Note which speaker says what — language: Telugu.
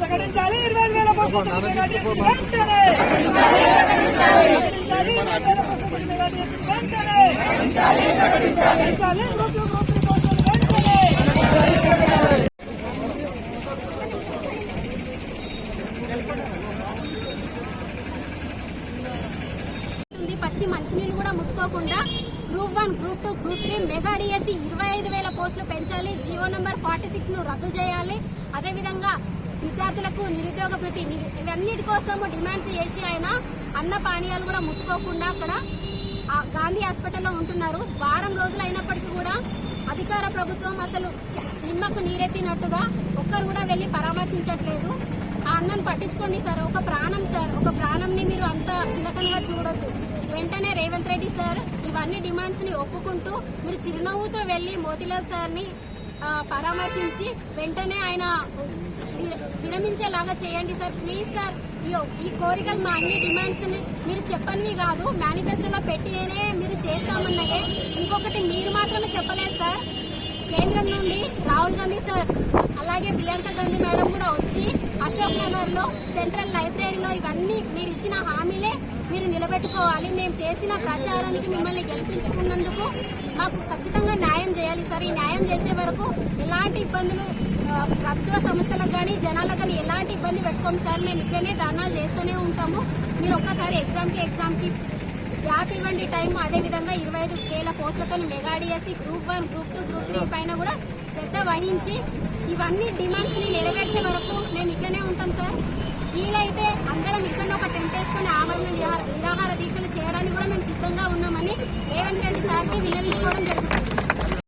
Speaker 1: ప్రకటించాలి ఇరవై వేల పోస్టులు మెగా డిఎస్సీ వెంటనే ప్రకటించాలి ప్రకటించాలి
Speaker 2: పచ్చి మంచినీళ్ళు కూడా ముట్టుకోకుండా group one group two group three mega DSC ఇరవై ఐదు వేల పోస్టులు పెంచాలి. జీవో నంబర్ ఫార్టీ సిక్స్ను రద్దు చేయాలి. అదేవిధంగా విద్యార్థులకు నిరుద్యోగ ప్రతి ఇవన్నిటి కోసము డిమాండ్స్ చేసి ఆయన అన్న పానీయాలు కూడా ముట్టుకోకుండా అక్కడ గాంధీ హాస్పిటల్లో ఉంటున్నారు. వారం రోజులు అయినప్పటికీ కూడా అధికార ప్రభుత్వం అసలు నిమ్మకు నీరెత్తినట్టుగా ఒక్కరు కూడా వెళ్ళి పరామర్శించట్లేదు. అన్నను పట్టించుకోండి సార్. ఒక ప్రాణం సార్. ఒక ప్రాణంని మీరు అంత చులకనగా చూడొద్దు. వెంటనే రేవంత్ రెడ్డి సార్ ఇవన్నీ డిమాండ్స్ని ఒప్పుకుంటూ మీరు చిరునవ్వుతో వెళ్ళి మోతిలాల్ సార్ని పరామర్శించి వెంటనే ఆయన విరమించేలాగా చేయండి సార్. ప్లీజ్ సార్ ఈ ఈ కోరికలు మా అన్ని డిమాండ్స్ని మీరు చెప్పనివి కాదు. మేనిఫెస్టోలో పెట్టినే మీరు చేస్తామన్నాయే. ఇంకొకటి మీరు మాత్రమే చెప్పలేదు సార్. కేంద్రం నుండి రాహుల్ గాంధీ సార్ అలాగే ప్రియాంక గాంధీ మేడం కూడా వచ్చి అశోక్ నగర్లో సెంట్రల్ లైబ్రరీలో ఇవన్నీ మీరు ఇచ్చిన హామీలే మీరు నిలబెట్టుకోవాలి. మేము చేసిన ప్రచారానికి మిమ్మల్ని గెలిపించుకున్నందుకు మాకు ఖచ్చితంగా న్యాయం చేయాలి సార్. ఈ న్యాయం చేసే వరకు ఎలాంటి ఇబ్బందులు ప్రభుత్వ సంస్థలకు కానీ జనాలకు కానీ ఎలాంటి ఇబ్బంది పెట్టుకోము సార్. మేము ఇట్లనే ధర్నాలు చేస్తూనే ఉంటాము. మీరు ఒక్కసారి ఎగ్జామ్కి ఎగ్జామ్కి గ్యాప్ ఇవ్వండి టైం అదే విధంగా ఇరవై ఐదు వేల పోస్టులతో mega group one group two group three పైన కూడా శ్రద్ధ వహించి ఇవన్నీ డిమాండ్స్ని నెరవేర్చే వరకు మేము ఇట్లనే ఉంటాం సార్. వీలైతే అందరం ఇక్కడ ఒక టెంట్ వేసుకుని ఆమరణ నిరాహార దీక్షలు చేయడానికి కూడా మేము సిద్ధంగా ఉన్నామని రేవంత్ రెడ్డి సార్కి విన్నవించుకోవడం జరుగుతుంది.